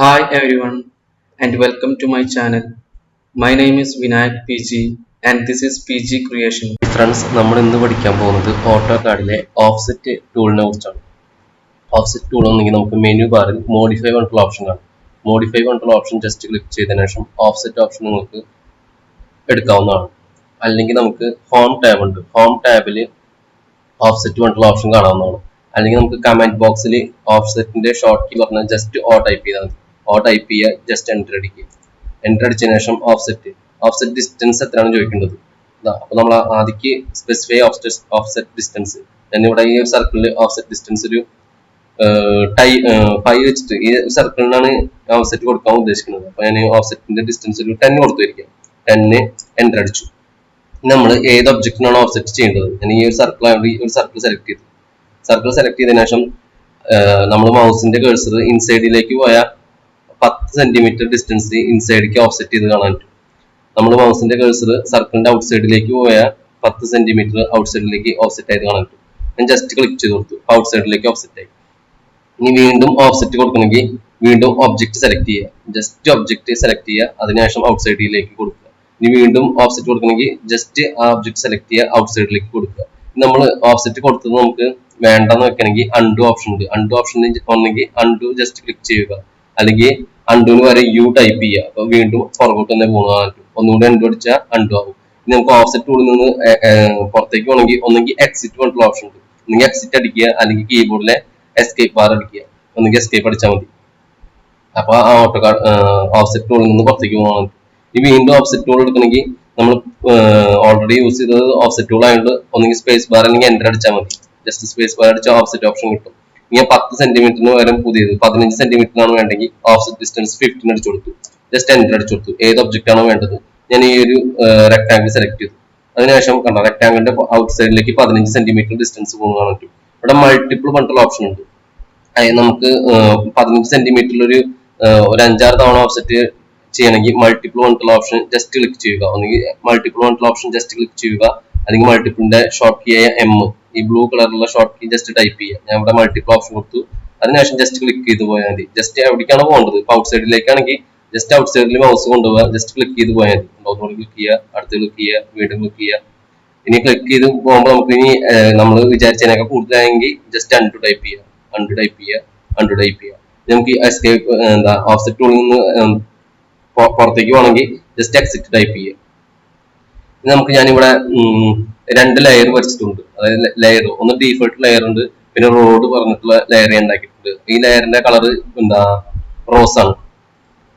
Hi everyone and welcome to my channel. My name is Vinayak PG and this is PG Creation. Friends നമ്മൾ ഇന്ന് പഠിക്കാൻ പോകുന്നത് auto കാർഡിലെ offset ടൂളിനെ കുറിച്ചാണ്. Offset tool എന്നെങ്കിൽ നമുക്ക് മെനു ബാറിൽ മോഡിഫൈ പറഞ്ഞിട്ടുള്ള ഓപ്ഷൻ കാണും. മോഡിഫൈ പറഞ്ഞിട്ടുള്ള ഓപ്ഷൻ ജസ്റ്റ് ക്ലിക്ക് ചെയ്തതിനു ശേഷം ഓഫ്സെറ്റ് ഓപ്ഷൻ നിങ്ങൾക്ക് എടുക്കാവുന്നതാണ്. അല്ലെങ്കിൽ നമുക്ക് ഹോം ടാബ് ഉണ്ട്. ഹോം ടാബിൽ ഓഫ്സെറ്റ് പറഞ്ഞിട്ടുള്ള ഓപ്ഷൻ കാണാവുന്നതാണ്. അല്ലെങ്കിൽ നമുക്ക് കമന്റ് ബോക്സിൽ ഓഫ്സെറ്റിന്റെ ഷോർട്ട് കീ പറഞ്ഞാൽ ജസ്റ്റ് ഓ ടൈപ്പ് ചെയ്താൽ മതി. ഓ ടൈപ്പ് ചെയ്യുക ജസ്റ്റ് എന്റർ അടിക്കുക. എന്റർ അടിച്ചതിന് ശേഷം ഓഫ്സെറ്റ് ഓഫ്സെറ്റ് ഡിസ്റ്റൻസ് എത്രയാണ് ചോദിക്കേണ്ടത്? അപ്പൊ അപ്പോൾ നമ്മൾ ആദ്യം സ്പെസിഫൈ ഓഫ്സെറ്റ് ഓഫ്സെറ്റ് ഡിസ്റ്റൻസ് ഇവിടെ ഈ സർക്കിളിൽ ഓഫ്സെറ്റ് ഡിസ്റ്റൻസ് ഒരു ടൈ ഫൈവ് വെച്ചിട്ട് ഈ സർക്കിളിനാണ് ഓഫ്സെറ്റ് കൊടുക്കാൻ ഉദ്ദേശിക്കുന്നത്. അപ്പോൾ ഞാൻ ഓഫ്സെറ്റിന്റെ ഡിസ്റ്റൻസ് ഒരു ടെൻ കൊടുത്തിരിക്കാം ടെന്ന് എന്റർ അടിച്ചു. നമ്മൾ ഏത് ഒബ്ജക്റ്റിനാണ് ഓഫ്സെറ്റ് ചെയ്യേണ്ടത്? ഞാൻ ഈ ഒരു സർക്കിൾ ഒരു സർക്കിൾ സെലക്ട് ചെയ്തു. സർക്കിൾ സെലക്ട് ചെയ്തതിനു ശേഷം നമ്മൾ മൗസിന്റെ കേഴ്സർ ഇൻസൈഡിലേക്ക് പോയാൽ പത്ത് സെന്റിമീറ്റർ ഡിസ്റ്റൻസ് ഇൻസൈഡിലേക്ക് ഓഫ്സെറ്റ് ചെയ്ത് കാണാൻ പറ്റും. നമ്മൾ മൗസിന്റെ കേഴ്സർ സർക്കിളിന്റെ ഔട്ട് സൈഡിലേക്ക് പോയാൽ പത്ത് സെന്റിമീറ്റർ ഔട്ട് സൈഡിലേക്ക് ഓഫ്സെറ്റ് ആയിട്ട് കാണാൻ പറ്റും. ഞാൻ ജസ്റ്റ് ക്ലിക്ക് ചെയ്ത് കൊടുത്തു. ഔട്ട് സൈഡിലേക്ക് ഓഫ്സെറ്റ് ആയി. ഇനി വീണ്ടും ഓഫ്സെറ്റ് കൊടുക്കണമെങ്കിൽ വീണ്ടും ഒബ്ജക്റ്റ് സെലക്ട് ചെയ്യുക. ജസ്റ്റ് ഒബ്ജക്റ്റ് സെലക്ട് ചെയ്യുക. അതിനുശേഷം ഔട്ട് സൈഡിലേക്ക് കൊടുക്കുക. ഇനി വീണ്ടും ഓഫ്സെറ്റ് കൊടുക്കണമെങ്കിൽ ജസ്റ്റ് ആ ഒബ്ജക്റ്റ് സെലക്ട് ചെയ്യുക. ഔട്ട് സൈഡിലേക്ക് കൊടുക്കുക. നമ്മൾ ഓഫ്സെറ്റ് കൊടുത്തത് നമുക്ക് വേണ്ടെന്ന് വെക്കണമെങ്കിൽ അൺഡു ഓപ്ഷൻ ഉണ്ട്. അൺഡു ഓപ്ഷൻ ഒന്നെങ്കിൽ അൺഡു ജസ്റ്റ് ക്ലിക്ക് ചെയ്യുക. അല്ലെങ്കിൽ അൺഡുവിന് വരെ യു ടൈപ്പ് ചെയ്യുക അപ്പൊ വീണ്ടും പുറകോട്ട് തന്നെ പോകുന്നതാണ് ഒന്നുകൂടി അൺഡു അടിച്ചാൽ അൺഡു ആകും ഇനി നമുക്ക് ഓഫ്സെറ്റ് ടൂളിൽ നിന്ന് പുറത്തേക്ക് പോകണമെങ്കിൽ ഒന്നെങ്കിൽ എക്സിറ്റ് പറഞ്ഞിട്ടുള്ള ഓപ്ഷൻ ഉണ്ട്. ഒന്നെങ്കിൽ എക്സിറ്റ് അടിക്കുക അല്ലെങ്കിൽ കീബോർഡിലെ എസ്കേപ്പ് ബാർ അടിക്കുക. ഒന്നെങ്കിൽ എസ്കേപ്പ് അടിച്ചാൽ മതി. അപ്പൊ ആ ഓട്ടോ ഓഫ്സെറ്റ് ടൂളിൽ നിന്ന് പുറത്തേക്ക് പോകാൻ ഈ വീണ്ടും ഓഫ്സെറ്റ് ടൂൾ എടുക്കണമെങ്കിൽ നമ്മൾ ഓൾറെഡി യൂസ് ചെയ്തത് ഓഫ്സെറ്റ് ടൂൾ ആയതുകൊണ്ട് ഒന്നെങ്കിൽ സ്പേസ് ബാർ അല്ലെങ്കിൽ എന്റർ അടിച്ചാൽ മതി. ജസ്റ്റ് സ്പേസ് ബാർ അടിച്ചാൽ ഓഫ്സെറ്റ് ഓപ്ഷൻ കിട്ടും. ഇങ്ങനെ പത്ത് സെന്റിമീറ്ററിന് പകരം പുതിയത് പതിനഞ്ച് സെന്റിമീറ്ററിനാണ് വേണ്ടെങ്കിൽ ഓഫ്സെറ്റ് ഡിസ്റ്റൻസ് ഫിഫ്റ്റീൻ അടിച്ചു കൊടുത്തു. ജസ്റ്റ് എന്റർ അടിച്ചു കൊടുത്തു. ഏത് ഒബ്ജക്റ്റ് ആണോ വേണ്ടത്. ഞാൻ ഈ ഒരു റെക്ടാങ്കിൾ സെലക്ട് ചെയ്തു. അതിനുശേഷം കണ്ട റെക്ടാങ്കിളിന്റെ ഔട്ട് സൈഡിലേക്ക് പതിനഞ്ച് സെന്റിമീറ്റർ ഡിസ്റ്റൻസ് പോകുന്ന കാണാൻ പറ്റും. ഇവിടെ മൾട്ടിപ്പിൾ പണ്ടുള്ള ഓപ്ഷൻ ഉണ്ട്. അതായത് നമുക്ക് പതിനഞ്ച് സെന്റിമീറ്ററിൽ ഒരു ഒരു അഞ്ചാറ് തവണ ഓഫ്സെറ്റ് ചെയ്യണമെങ്കിൽ മൾട്ടിപ്പിൾ പറഞ്ഞിട്ടുള്ള ഓപ്ഷൻ ജസ്റ്റ് ക്ലിക്ക് ചെയ്യുക. ഒന്നുകിൽ മൾട്ടിപ്പിൾ പറഞ്ഞിട്ടുള്ള ഓപ്ഷൻ ജസ്റ്റ് ക്ലിക്ക് ചെയ്യുക. അല്ലെങ്കിൽ മൾട്ടിപ്പിളിന്റെ ഷോർട്ട് കീ ആയ എം ഈ ബ്ലൂ കളറിലുള്ള ഷോർട്ട് കീ ജസ്റ്റ് ടൈപ്പ് ചെയ്യാം. ഞാൻ ഇവിടെ മൾട്ടിപ്പിൾ ഓപ്ഷൻ കൊടുത്തു. അതിനുശേഷം ജസ്റ്റ് ക്ലിക്ക് ചെയ്ത് പോയാൽ മതി. ജസ്റ്റ് എവിടേക്കാണ് പോകേണ്ടത്. ഇപ്പൊ ഔട്ട് സൈഡിലേക്കാണെങ്കിൽ ജസ്റ്റ് ഔട്ട് സൈഡിൽ മൗസ് കൊണ്ടുപോകുക ജസ്റ്റ് ക്ലിക്ക് ചെയ്ത് പോയാൽ മതി. ഒന്നുകൂടി ക്ലിക്ക് ചെയ്യുക അടുത്ത് ക്ലിക്ക് ചെയ്യുക വീണ്ടും ക്ലിക്ക് ചെയ്യുക. ഇനി ക്ലിക്ക് ചെയ്ത് പോകുമ്പോൾ നമുക്ക് ഇനി നമ്മൾ വിചാരിച്ചതിനൊക്കെ കൂടുതലായെങ്കിൽ ജസ്റ്റ് അൺടു ടൈപ്പ് ചെയ്യുക അൺടു ടൈപ്പ് ചെയ്യുക അൺടു ടൈപ്പ് ചെയ്യുക നമുക്ക് എസ്കേപ്പ് എന്താ ഓഫ്സെറ്റ് ടൂളിൽ നിന്ന് പുറത്തേക്ക് പോകണമെങ്കിൽ ജസ്റ്റ് എക്സിറ്റ് ടൈപ്പ് ചെയ്യുക നമുക്ക് ഞാനിവിടെ രണ്ട് ലെയർ വരച്ചിട്ടുണ്ട്. അതായത് ലെയർ ഒന്ന് ഡീഫോൾട്ട് ലെയർ ഉണ്ട് പിന്നെ റോഡ് പറഞ്ഞിട്ടുള്ള ലെയർ ഉണ്ടാക്കിയിട്ടുണ്ട്. ഈ ലെയറിന്റെ കളർ എന്താ? റോസ് ആണ്.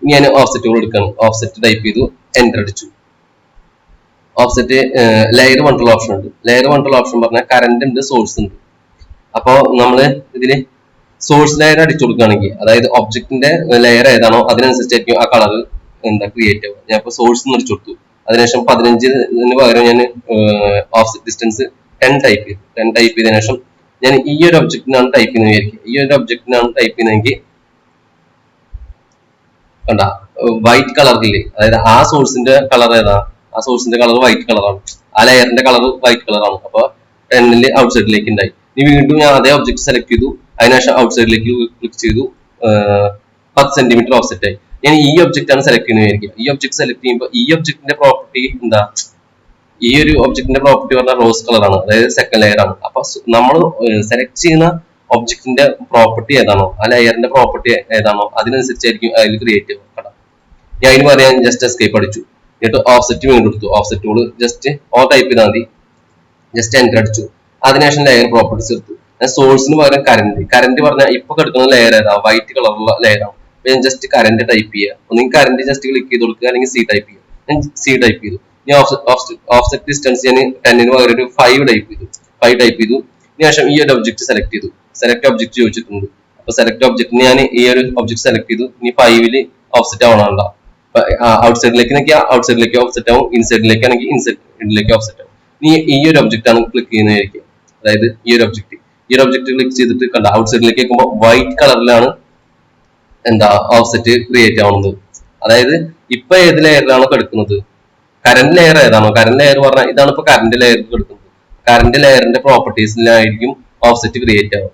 ഞാൻ ഓഫ്സെറ്റ് കൊടുക്കണം ഓഫ്സെറ്റ് ടൈപ്പ് ചെയ്തു എന്റർ അടിച്ചു. ഓഫ്സെറ്റ് ലെയർ വണ്ടുള്ള ഓപ്ഷൻ ഉണ്ട്. ലെയർ വണ്ടുള്ള ഓപ്ഷൻ പറഞ്ഞാൽ കറന്റ് ഉണ്ട് സോഴ്സ് ഉണ്ട്. അപ്പോൾ നമ്മൾ ഇതിൽ സോഴ്സ് ലെയർ അടിച്ചു കൊടുക്കുകയാണെങ്കിൽ അതായത് ഒബ്ജക്റ്റിന്റെ ലെയർ ഏതാണോ അതിനനുസരിച്ചായിരിക്കും ആ കളർ എന്താ ക്രിയേറ്റ് ആവുക. ഞാൻ ഇപ്പോൾ സോഴ്സ് അടിച്ചു കൊടുത്തു. അതിനുശേഷം പതിനഞ്ചിന് പകരം ഞാൻ ഓഫ്സെറ്റ് ഡിസ്റ്റൻസ് ടെൻ ടൈപ്പ് ചെയ്തു. ടെൻ ടൈപ്പ് ചെയ്തതിനു ശേഷം ഞാൻ ഈ ഒരു ഒബ്ജക്റ്റിനാണ് ടൈപ്പ് ചെയ്യുന്നത് വിചാരിക്കും ഈ ഒരു ഒബ്ജക്റ്റിനാണ് ടൈപ്പ് ചെയ്യുന്നതെങ്കിൽ കണ്ട വൈറ്റ് കളർ ഇല്ലേ? അതായത് ആ സോഴ്സിന്റെ കളർ ഏതാ? ആ സോഴ്സിന്റെ കളർ വൈറ്റ് കളറാണ് ആ ലെയറിന്റെ കളർ വൈറ്റ് കളറാണ് അപ്പൊ ടെന്നിൽ ഔട്ട് സൈഡിലേക്ക് ഉണ്ടായി. ഇനി വീണ്ടും ഞാൻ അതേ ഒബ്ജക്ട് സെലക്ട് ചെയ്തു. അതിനുശേഷം ഔട്ട് സൈഡിലേക്ക് ക്ലിക്ക് ചെയ്തു. പത്ത് സെന്റിമീറ്റർ ഓഫ്സെറ്റ് ആയി. ഞാൻ ഈ ഒബ്ജക്റ്റ് ആണ് സെലക്ട് ചെയ്യുന്നത് ഈ ഒബ്ജക്ട് സെലക്ട് ചെയ്യുമ്പോൾ ഈ ഒബ്ജക്റ്റിന്റെ പ്രോപ്പർട്ടി എന്താ? ഈ ഒരു ഒബ്ജക്റ്റിന്റെ പ്രോപ്പർട്ടി പറഞ്ഞാൽ റോസ് കളറാണ് അതായത് സെക്കൻഡ് ലെയർ ആണ്. അപ്പൊ നമ്മൾ സെലക്ട് ചെയ്യുന്ന ഒബ്ജക്റ്റിന്റെ പ്രോപ്പർട്ടി ഏതാണോ ആ ലെയറിന്റെ പ്രോപ്പർട്ടി ഏതാണോ അതിനനുസരിച്ചായിരിക്കും അതിൽ ക്രിയേറ്റ് ചെയ്യുക ഞാൻ അതിന് പറയാൻ ജസ്റ്റ് എസ്കേപ്പ് അടിച്ചു. എന്നിട്ട് ഓഫ്സെറ്റ് വീണ്ടും എടുത്തു. Offset tool just O type ചെയ്താൽ മതി. ജസ്റ്റ് എന്റർ അടിച്ചു. അതിനുശേഷം ലെയർ പ്രോപ്പർട്ടീസ് എടുത്തു. സോഴ്സിന് പകരം കറന്റ് കറന്റ് പറഞ്ഞാൽ ഇപ്പൊ കിടക്കുന്ന ലെയർ ഏതാ? വൈറ്റ് കളറുള്ള ലെയർ ആണ് ഞാൻ ജസ്റ്റ് കറന്റ് ടൈപ്പ് ചെയ്യുക ഒന്നെങ്കിൽ കറന്റ് ജസ്റ്റ് ക്ലിക്ക് ചെയ്ത് കൊടുക്കുക അല്ലെങ്കിൽ സി ടൈപ്പ് ചെയ്യുക ഞാൻ സി ടൈപ്പ് ചെയ്തു. ഞാൻ ഓഫ്സെറ്റ് ഡിസ്റ്റൻസ് ഞാൻ ടെന്നിന് പകരം ഒരു ഫൈവ് ടൈപ്പ് ചെയ്തു. ഫൈവ് ടൈപ്പ് ചെയ്തു. ശേഷം ഈ ഒരു ഒബ്ജക്ട് സെലക്ട് ചെയ്തു. സെലക്ട് ഒബ്ജക്ട് ചോദിച്ചിട്ടുണ്ട്. അപ്പൊ സെലക്ട് ഒബ്ജക്ട് ഞാൻ ഈ ഒരു ഒബ്ജക്ട് സെലക്ട് ചെയ്തു. ഇനി ഫൈവിൽ ഓഫ്സെറ്റ് ആവണമല്ല ഔട്ട് സൈഡിലേക്ക് നോക്കിയാൽ ഔട്ട് സൈഡിലേക്ക് ഓഫ്സെറ്റ് ആവും. ഇൻസൈഡിലേക്ക് ആണെങ്കിൽ ഇൻസൈഡിലേക്ക് ഓഫ്സെറ്റ് ആവും. ഇനി ഈ ഒരു ഒബ്ജക്റ്റ് ആണ് ക്ലിക്ക് ചെയ്യുന്നതായിരിക്കും. അതായത് ഈ ഒരു ഒബ്ജക്റ്റ് ഈ ഒരു ഒബ്ജക്റ്റ് ക്ലിക്ക് ചെയ്തിട്ട് കണ്ട ഔട്ട് സൈഡിലേക്ക് വെക്കുമ്പോൾ വൈറ്റ് കളറിലാണ് എന്താ ഓഫ്സെറ്റ് ക്രിയേറ്റ് ആവുന്നത് അതായത് ഇപ്പൊ ഏത് ലെയറിലാണോ കിടക്കുന്നത്? കറന്റ് ലെയർ ഏതാണോ? കറന്റ് ലെയർ പറഞ്ഞാൽ ഇതാണ് ഇപ്പൊ കറന്റ് ലെയർ കിടക്കുന്നത്. കറന്റ് ലെയറിന്റെ പ്രോപ്പർട്ടീസിലായിരിക്കും ഓഫ്സെറ്റ് ക്രിയേറ്റ് ആവുക.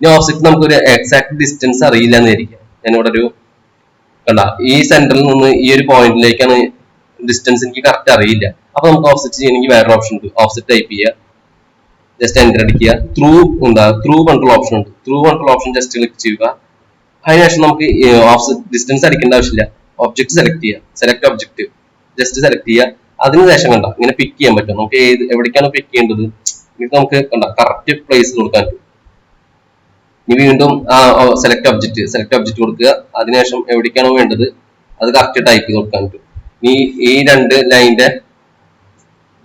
ഇനി ഓഫ്സെറ്റ് നമുക്കൊരു എക്സാക്ട് ഡിസ്റ്റൻസ് അറിയില്ല എന്നായിരിക്കാം വിചാരിക്കാം ഞാനിവിടെ ഒരു കണ്ട ഈ സെന്ററിൽ നിന്ന് ഈ ഒരു പോയിന്റിലേക്കാണ് ഡിസ്റ്റൻസ് എനിക്ക് കറക്റ്റ് അറിയില്ല. അപ്പൊ നമുക്ക് ഓഫ്സെറ്റ് ചെയ്യണമെങ്കിൽ വേറെ ഓപ്ഷൻ ഉണ്ട്. ഓഫ്സെറ്റ് ടൈപ്പ് ചെയ്യുക ജസ്റ്റ് എന്റർ അടിക്കുക. ത്രൂ എന്താ? ത്രൂ കൺട്രോൾ ഓപ്ഷൻ ഉണ്ട്. Through control option just click ചെയ്യുക. അതിനുശേഷം നമുക്ക് ഡിസ്റ്റൻസ് അടിക്കേണ്ട ആവശ്യമില്ല. ഒബ്ജക്ട് സെലക്ട് ചെയ്യുക സെലക്ട് ഒബ്ജക്ട് ജസ്റ്റ് സെലക്ട് ചെയ്യുക. അതിനുശേഷം കണ്ട ഇങ്ങനെ പിക്ക് ചെയ്യാൻ പറ്റും. നമുക്ക് ഏത് എവിടേക്കാണ് പിക്ക് ചെയ്യേണ്ടത്? ഇത് നമുക്ക് കണ്ട കറക്റ്റ് പ്ലേസ് കൊടുക്കാൻ പറ്റും. ഇനി വീണ്ടും സെലക്ട് ഒബ്ജക്റ്റ് സെലക്ട് ഒബ്ജക്റ്റ് കൊടുക്കുക. അതിനുശേഷം എവിടേക്കാണോ വേണ്ടത്? അത് കറക്റ്റ് ടൈപ്പ് ചെയ്ത് കൊടുക്കാൻ പറ്റും. ഇനി ഈ രണ്ട് ലൈനിന്റെ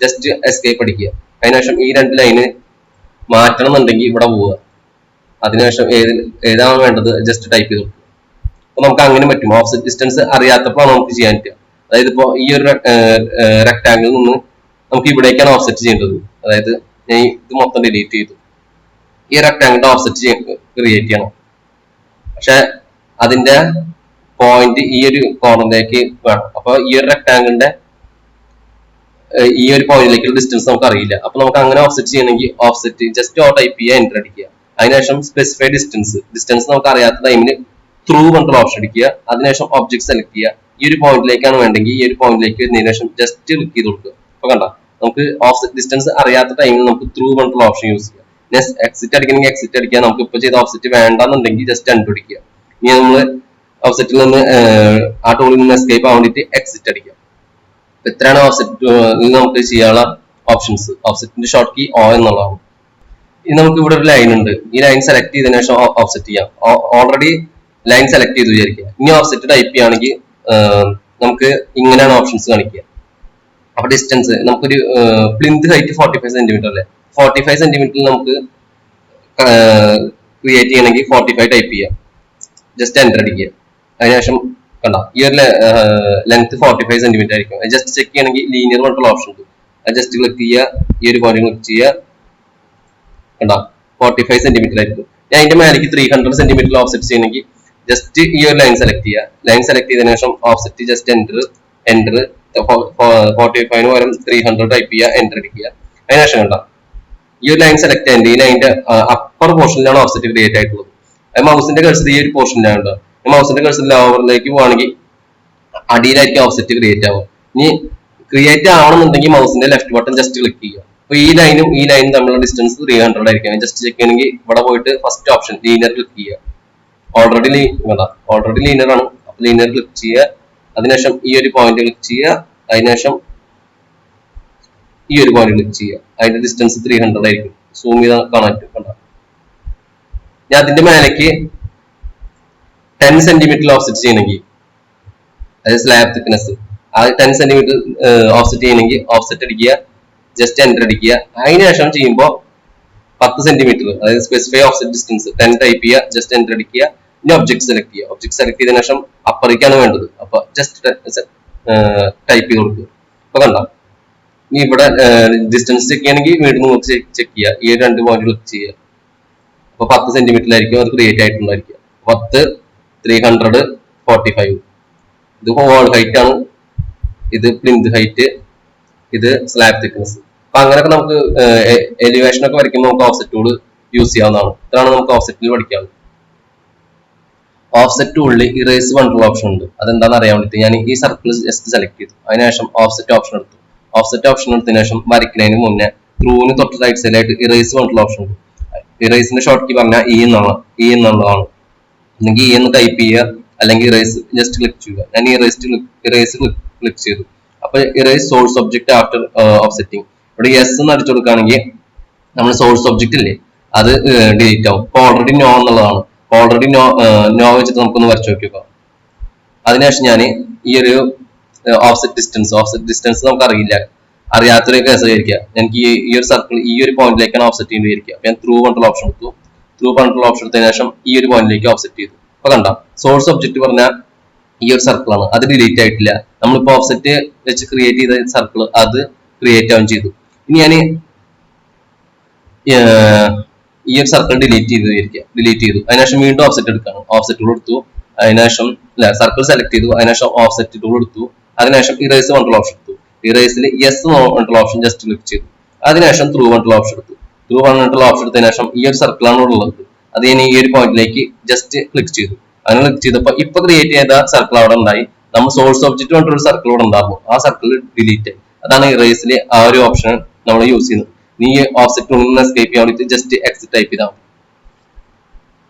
ജസ്റ്റ് എസ്കേപ്പ് അടിക്കുക. അതിനുശേഷം ഈ രണ്ട് ലൈന് മാറ്റണം എന്നുണ്ടെങ്കിൽ ഇവിടെ പോവുക. അതിനുശേഷം ഏത് ഏതാണ് വേണ്ടത്? ജസ്റ്റ് ടൈപ്പ് ചെയ്ത്. അപ്പൊ നമുക്ക് അങ്ങനെ പറ്റും. ഓഫ്സെറ്റ് ഡിസ്റ്റൻസ് അറിയാത്തപ്പോഴാണ് നമുക്ക് ചെയ്യാൻ പറ്റുക. അതായത് ഇപ്പോൾ ഈ ഒരു റെക്ടാങ്കിളിൽ നിന്ന് നമുക്ക് ഇവിടേക്കാണ് ഓഫ്സെറ്റ് ചെയ്യേണ്ടത്. അതായത് ഞാൻ ഇത് മൊത്തം ഡിലീറ്റ് ചെയ്തു. ഈ റെക്ടാങ്കിളിന്റെ ഓഫ്സെറ്റ് ക്രിയേറ്റ് ചെയ്യണം. പക്ഷെ അതിന്റെ പോയിന്റ് ഈ ഒരു കോർണറിലേക്ക് വേണം. അപ്പൊ ഈ ഒരു റെക്ടാങ്കിളിന്റെ ഈ ഒരു പോയിന്റിലേക്കുള്ള ഡിസ്റ്റൻസ് നമുക്ക് അറിയില്ല. അപ്പൊ നമുക്ക് അങ്ങനെ ഓഫ്സെറ്റ് ചെയ്യണമെങ്കിൽ ഓഫ്സെറ്റ് ജസ്റ്റ് ഓ ടൈപ്പ് ചെയ്യുക എന്റർ അടിക്കുക. അതിനുശേഷം സ്പെസിഫൈഡ് ഡിസ്റ്റൻസ് ഡിസ്റ്റൻസ് നമുക്ക് അറിയാത്ത ടൈമിൽ ത്രൂ കൺട്രോൾ ഓപ്ഷൻ അടിക്കുക അതിനുശേഷം ഒബ്ജക്ട് സെലക്ട് ചെയ്യുക. ഈ ഒരു പോയിന്റിലേക്കാണ് വേണ്ടെങ്കിൽ ഈ ഒരു പോയിന്റിലേക്ക് വരുന്നതിന് ശേഷം ജസ്റ്റ് ക്ലിക്ക് ചെയ്ത് കൊടുക്കുക. അപ്പൊ കണ്ട? നമുക്ക് ഓഫ്സെറ്റ് ഡിസ്റ്റൻസ് അറിയാത്ത ടൈമിൽ നമുക്ക് ത്രൂ കൺട്രോൾ ഓപ്ഷൻ യൂസ് ചെയ്യാം. എക്സിറ്റ് അടിക്കണമെങ്കിൽ എക്സിറ്റ് അടിക്കുക. നമുക്ക് ഇപ്പൊ ചെയ്ത ഓഫ്സെറ്റ് വേണ്ടെന്നുണ്ടെങ്കിൽ ജസ്റ്റ് കണ്ടുപിടിക്കുക ഇനി നമ്മൾ ഓഫ്സെറ്റിൽ നിന്ന് ആ ടൂളിൽ നിന്ന് എസ്കേപ്പ് ആവാൻ വേണ്ടിയിട്ട് എക്സിറ്റ് അടിക്കുക. എത്രയാണ് ഓഫ്സെറ്റ് നമുക്ക് ചെയ്യാനുള്ള ഓപ്ഷൻസ് ഓഫ്സെറ്റിന്റെ ഷോർട്ട് കീ ഓ എന്നുള്ളതാണ്. ഇനി നമുക്ക് ഇവിടെ ഒരു ലൈൻ ഉണ്ട്. ഈ ലൈൻ സെലക്ട് ചെയ്തതിനു ശേഷം ഓഫ്സെറ്റ് ചെയ്യാം. ഓൾറെഡി ലൈൻ സെലക്ട് ചെയ്ത് വിചാരിക്കുക. ഇനി ഓഫ്സെറ്റ് ടൈപ്പ് ചെയ്യുകയാണെങ്കിൽ നമുക്ക് ഇങ്ങനെയാണ് ഓപ്ഷൻസ് കാണിക്കുക. അപ്പൊ ഡിസ്റ്റൻസ് നമുക്കൊരു plinth height forty five centimetre അല്ലേ? ഫോർട്ടി ഫൈവ് സെന്റിമീറ്ററിൽ നമുക്ക് ക്രിയേറ്റ് ചെയ്യണമെങ്കിൽ ഫോർട്ടി ഫൈവ് ടൈപ്പ് ചെയ്യാം. ജസ്റ്റ് എന്റർ അടിക്കുക. അതിനുശേഷം കണ്ട ഈ ഒരു ലെങ്ത് ഫോർട്ടി ഫൈവ് സെന്റിമീറ്റർ ആയിരിക്കും. ജസ്റ്റ് ചെക്ക് ചെയ്യണമെങ്കിൽ ലീനിയർ പറഞ്ഞിട്ടുള്ള ഓപ്ഷൻ ഉണ്ട് ജസ്റ്റ് ക്ലിക്ക് ചെയ്യുക. ഈ ഒരു പോയിന്റ് ക്ലിക്ക് ചെയ്യുക. കണ്ട? ഫോർട്ടി ഫൈവ് സെന്റിമീറ്റർ ആയിരിക്കും. ഞാൻ അതിന്റെ മേലേക്ക് ത്രീ ഹൺഡ്രഡ് സെന്റിമീറ്റർ ഓഫ്സെറ്റ് ചെയ്യണമെങ്കിൽ ജസ്റ്റ് ഈ ഒരു ലൈൻ സെലക്ട് ചെയ്യുക. ലൈൻ സെലക്ട് ചെയ്തതിനു ശേഷം offset just enter enter forty ഫൈവിന് പകരം ത്രീ ഹൺഡ്രഡ് ടൈപ്പ് ചെയ്യുക എന്റർ അടിക്കുക. അതിനുശേഷം കണ്ട? ഈ ഒരു ലൈൻ സെലക്ട് ചെയ്യേണ്ടി ഈ ലൈനിന്റെ അപ്പർ പോർഷനിലാണ് ഓഫ്സെറ്റ് ക്രിയേറ്റ് ആയിട്ടുള്ളത്. മൗസിന്റെ കഴ്സർ ഈ ഒരു പോർഷനിലാണ് മൗസിന്റെ കഴ്സർ ലോവറിലേക്ക് പോവാണെങ്കിൽ അടിയിലായിരിക്കും ഓഫ്സെറ്റ് ക്രിയേറ്റ് ആവുക. ഇനി ക്രിയേറ്റ് ആവണമെന്നുണ്ടെങ്കിൽ മൗസിന്റെ ലെഫ്റ്റ് ബട്ടൺ ജസ്റ്റ് ക്ലിക്ക് ചെയ്യുക. അപ്പൊ ഈ ലൈനും ഈ ലൈനും തമ്മിലുള്ള ഡിസ്റ്റൻസ് ത്രീ ഹൺഡ്രഡ് ആയിരിക്കും. ജസ്റ്റ് ചെക്ക് ചെയ്യണമെങ്കിൽ ഇവിടെ പോയിട്ട് ഫസ്റ്റ് ഓപ്ഷൻ ലീനിയർ ക്ലിക്ക് ചെയ്യുക. ഓൾറെഡി ഓൾറെഡി ലീനർ ആണ്. അപ്പൊ ലീനിയർ ക്ലിക്ക് ചെയ്യുക. അതിനുശേഷം ഈ ഒരു പോയിന്റ് ക്ലിക്ക് ചെയ്യുക. അതിനുശേഷം ഈ ഒരു പോയിന്റ് ക്ലിക്ക് ചെയ്യുക. അതിന്റെ ഡിസ്റ്റൻസ് ത്രീ ഹൺഡ്രഡ് ആയിരിക്കും. സൂം ചെയ്താൽ കാണാൻ കണ്ടോ? ഞാൻ അതിന്റെ മേലേക്ക് ടെൻ സെന്റിമീറ്റർ ഓഫ്സെറ്റ് ചെയ്യണമെങ്കിൽ അതായത് സ്ലാബ് തിക്നെസ് ആ ടെൻ സെന്റിമീറ്റർ ഓഫ്സെറ്റ് ചെയ്യണമെങ്കിൽ ഓഫ്സെറ്റ് അടിക്കുക. ജസ്റ്റ് എന്റർ അടിക്കുക. അതിനുശേഷം ചെയ്യുമ്പോൾ പത്ത് സെന്റിമീറ്റർ അതായത് specify offset distance ten type ചെയ്യുക ജസ്റ്റ് എന്റർ അടിക്കുക. ഇനി ഒബ്ജക്ട് സെലക്ട് ചെയ്യുക. ഒബ്ജക്ട് സെലക്ട് ചെയ്തതിനു ശേഷം അപ്പറിക്കാണ് വേണ്ടത്. അപ്പൊ ജസ്റ്റ് ടൈപ്പ് ചെയ്ത് കൊടുക്കുക. അപ്പൊ കണ്ട? ഇനി ഇവിടെ ഡിസ്റ്റൻസ് ചെക്ക് ചെയ്യണമെങ്കിൽ വീണ്ടും നമുക്ക് ചെക്ക് ചെയ്യുക. ഈ രണ്ട് പോയിന്റ് ക്ലിക്ക് ചെയ്യുക. അപ്പൊ പത്ത് സെന്റിമീറ്ററിലായിരിക്കും അത് ക്രിയേറ്റ് ആയിട്ടുണ്ടായിരിക്കുക പത്ത് ത്രീ ഹൺഡ്രഡ് ഫോർട്ടി ഫൈവ് ഇത് ഹോൾ ഹൈറ്റ് ആണ്. ഇത് പ്ലിന്ത് ഹൈറ്റ് ഇത് സ്ലാബ് തിക്നെസ് അപ്പൊ അങ്ങനെയൊക്കെ നമുക്ക് എലിവേഷൻ ഒക്കെ വരയ്ക്കുമ്പോൾ നമുക്ക് ഓഫ്സെറ്റ് ടൂൾ യൂസ് ചെയ്യാവുന്നതാണ്. ഇതാണ് നമുക്ക് ഓഫ്സെറ്റിൽ പഠിക്കാവുന്നത് ഓഫ്സെറ്റ് ടൂളിൽ ഇറേസ് പറഞ്ഞിട്ടുള്ള ഓപ്ഷൻ ഉണ്ട്. അതെന്താണെന്ന് അറിയാൻ വേണ്ടിയിട്ട് ഞാൻ ഈ സർക്കിൾ ജസ്റ്റ് സെലക്ട് ചെയ്തു. അതിനുശേഷം ഓഫ്സെറ്റ് ഓപ്ഷൻ എടുത്തു. ഓഫ്സെറ്റ് ഓപ്ഷൻ എടുത്തതിന് ശേഷം വരയ്ക്കുന്നതിന് മുന്നേ ത്രൂവിന് തൊട്ട് റൈറ്റ് സൈഡിലായിട്ട് ഇറേസ് പറഞ്ഞിട്ടുള്ള ഓപ്ഷൻ ഉണ്ട്. ഇറേസിന്റെ ഷോർട്ട് കീ പറഞ്ഞാൽ ഇ എന്നുള്ള ഇ എന്നുള്ളതാണ്. അല്ലെങ്കിൽ ഇ എന്ന് ടൈപ്പ് ചെയ്യുക അല്ലെങ്കിൽ ഇറേസ് ജസ്റ്റ് ക്ലിക്ക് ചെയ്യുക. ഞാൻ ഇറേസ് ഇറേസ് ക്ലിക്ക് ചെയ്തു. അപ്പൊ erase source object after offsetting ഇവിടെ എസ് എന്ന് അടിച്ചു കൊടുക്കുകയാണെങ്കിൽ നമ്മൾ സോഴ്സ് ഒബ്ജക്റ്റ് ഇല്ലേ അത് ഡിലീറ്റ് ആവും. ഇപ്പൊ ഓൾറെഡി നോ എന്നുള്ളതാണ്. ഓൾറെഡി നോ നോ വെച്ചിട്ട് നമുക്കൊന്ന് വരച്ചു നോക്കിയോ അതിനുശേഷം ഞാൻ ഈ ഒരു ഓഫ്സെറ്റ് ഡിസ്റ്റൻസ് ഓഫ്സെറ്റ് ഡിസ്റ്റൻസ് നമുക്ക് അറിയില്ല. അറിയാത്തൊരു കേസ് വിചാരിക്കുക എനിക്ക് ഈ ഒരു സർക്കിൾ ഈ ഒരു പോയിന്റിലേക്കാണ് ഓഫ്സെറ്റ് ചെയ്യേണ്ടി വിചാരിക്കുക ഞാൻ ത്രൂ കൺട്രോൾ ഓപ്ഷൻ എടുത്തു. ത്രൂ കൺട്രോൾ ഓപ്ഷൻ എടുത്തതിനു ശേഷം ഈ ഒരു പോയിന്റിലേക്ക് ഓഫ്സെറ്റ് ചെയ്തു. അപ്പൊ കണ്ട? സോഴ്സ് ഒബ്ജക്റ്റ് പറഞ്ഞാൽ ഈ ഒരു സർക്കിൾ ആണ്. അത് ഡിലീറ്റ് ആയിട്ടില്ല. നമ്മളിപ്പോ ഓഫ്സെറ്റ് വെച്ച് ക്രിയേറ്റ് ചെയ്ത സർക്കിൾ അത് ക്രിയേറ്റ് ആവും ചെയ്തു. ഇനി ഞാൻ ഈ ഒരു സർക്കിൾ ഡിലീറ്റ് ചെയ്ത് വിചാരിക്കുക ഡിലീറ്റ് ചെയ്തു. അതിനുശേഷം വീണ്ടും ഓഫ്സെറ്റ് എടുക്കണം. ഓഫ്സെറ്റ് ടൂൾ എടുത്തു. അതിനുശേഷം സർക്കിൾ സെലക്ട് ചെയ്തു. അതിനുശേഷം ഓഫ്സെറ്റ് ടൂൾ എടുത്തു. അതിനുശേഷം ഇറേസ് പറഞ്ഞിട്ടുള്ള ഓപ്ഷൻ എടുത്തു. ഇറേസിൽ യെസ് പറഞ്ഞിട്ടുള്ള ഓപ്ഷൻ ജസ്റ്റ് ക്ലിക്ക് ചെയ്തു. അതിനുശേഷം ത്രൂ പറഞ്ഞിട്ടുള്ള ഓപ്ഷൻ എടുത്തു. ത്രൂ പറഞ്ഞിട്ടുള്ള ഓപ്ഷൻ എടുത്തതിന് ശേഷം ഈ ഒരു സർക്കിളാണ് ഉള്ളത്. അത് ഞാൻ ഈ ഒരു പോയിന്റിലേക്ക് ജസ്റ്റ് ക്ലിക്ക് ചെയ്തു. അങ്ങനെ ക്ലിക്ക് ചെയ്തപ്പോൾ ഇപ്പൊ ക്രിയേറ്റ് ചെയ്ത സർക്കിൾ അവിടെ ഉണ്ടായി. നമ്മൾ സോഴ്സ് ഒബ്ജക്റ്റ് കൊണ്ടൊരു സർക്കിൾ ഇവിടെ ഉണ്ടായിരുന്നു ആ സർക്കിൾ ഡിലീറ്റ് അതാണ് ഇറേസിലെ ആ ഒരു ഓപ്ഷൻ നമ്മൾ യൂസ് ചെയ്യുന്നത് നീ ഓഫ്സെറ്റ് ഒന്ന് എസ്കേപ്പ് ചെയ്യാൻ വേണ്ടിയിട്ട് ജസ്റ്റ് എക്സിറ്റ് ടൈപ്പ് ചെയ്താൽ.